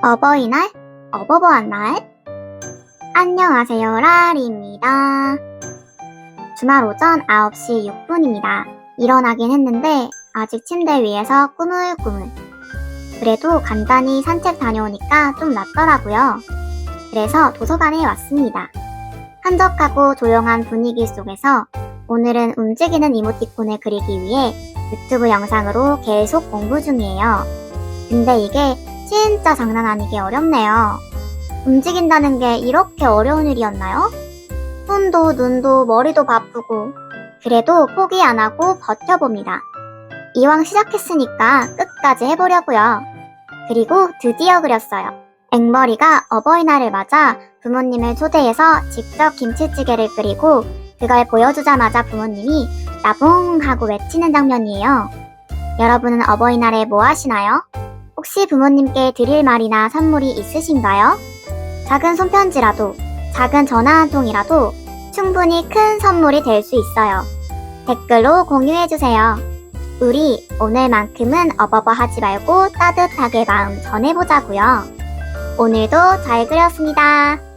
어버이날? 어버버한 날? 안녕하세요, 라리입니다. 주말 오전 9시 6분입니다. 일어나긴 했는데 아직 침대 위에서 꾸물꾸물. 그래도 간단히 산책 다녀오니까 좀 낫더라고요. 그래서 도서관에 왔습니다. 한적하고 조용한 분위기 속에서 오늘은 움직이는 이모티콘을 그리기 위해 유튜브 영상으로 계속 공부 중이에요. 근데 이게 진짜 장난 아니게 어렵네요. 움직인다는 게 이렇게 어려운 일이었나요? 손도 눈도 머리도 바쁘고 그래도 포기 안 하고 버텨봅니다. 이왕 시작했으니까 끝까지 해보려고요. 그리고 드디어 그렸어요. 앵벌이가 어버이날을 맞아 부모님을 초대해서 직접 김치찌개를 끓이고 그걸 보여주자마자 부모님이 나봉 하고 외치는 장면이에요. 여러분은 어버이날에 뭐 하시나요? 혹시 부모님께 드릴 말이나 선물이 있으신가요? 작은 손편지라도, 작은 전화 한 통이라도 충분히 큰 선물이 될 수 있어요. 댓글로 공유해주세요. 우리 오늘만큼은 어버버 하지 말고 따뜻하게 마음 전해보자고요. 오늘도 잘 그렸습니다.